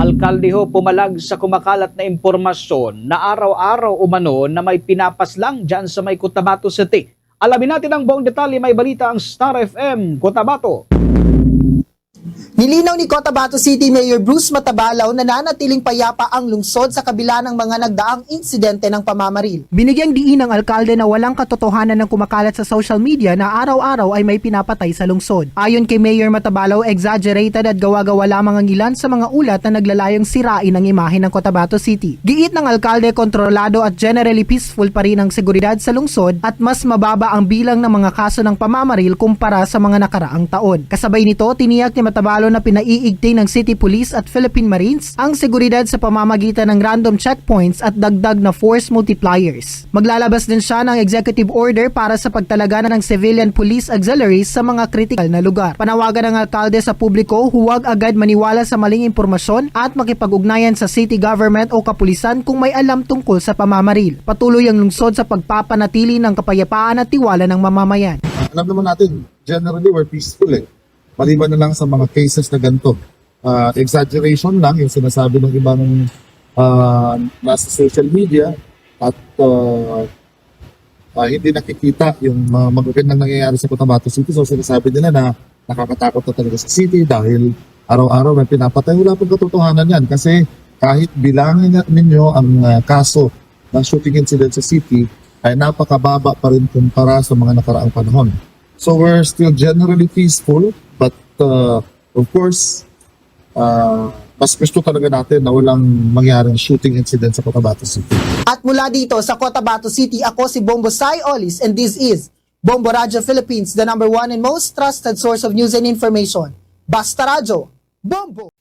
Alkalde ho pumalag sa kumakalat na impormasyon na araw-araw umano na may pinapaslang dyan sa may Cotabato City. Alamin natin ang buong detalye may balita ang Star FM Cotabato. Nilinaw ni Cotabato City Mayor Bruce Matabalaw na nanatiling payapa ang lungsod sa kabila ng mga nagdaang insidente ng pamamaril. Binigyang diin ng alkalde na walang katotohanan ng kumakalat sa social media na araw-araw ay may pinapatay sa lungsod. Ayon kay Mayor Matabalaw, exaggerated at gawa-gawa lamang ang ilan sa mga ulat na naglalayong sirain ang imahe ng Cotabato City. Giit ng alkalde, kontrolado at generally peaceful pa rin ang seguridad sa lungsod at mas mababa ang bilang ng mga kaso ng pamamaril kumpara sa mga nakaraang taon. Kasabay nito, tiniyak ni Matabalo na pinaiigting ng City Police at Philippine Marines ang seguridad sa pamamagitan ng random checkpoints at dagdag na force multipliers. Maglalabas din siya ng executive order para sa pagtalaga ng civilian police auxiliaries sa mga critical na lugar. Panawagan ng alkalde sa publiko huwag agad maniwala sa maling impormasyon at makipag-ugnayan sa city government o kapulisan kung may alam tungkol sa pamamaril. Patuloy ang lungsod sa pagpapanatili ng kapayapaan at tiwala ng mamamayan. alam naman natin, generally we're peaceful eh. Maliban na lang sa mga cases na ganito. Ah, exaggeration lang yung sinasabi ng ibang ah, nasa social media at ah, ah, hindi nakikita yung mga magagandang nangyayari sa Cotabato City. So sinasabi nila na nakakatakot na talaga sa city dahil araw-araw may pinapatay. Wala pong katotohanan yan kasi kahit bilangin ninyo ang ah, kaso ng shooting incident sa city ay napakababa pa rin kumpara sa mga nakaraang panahon. So we're still generally peaceful, but uh, of course, uh, mas gusto talaga natin na walang mangyaring shooting incident sa Cotabato City. At mula dito sa Cotabato City, ako si Bombo Sai Olis and this is Bombo Radio Philippines, the number one and most trusted source of news and information. Basta Radio, Bombo!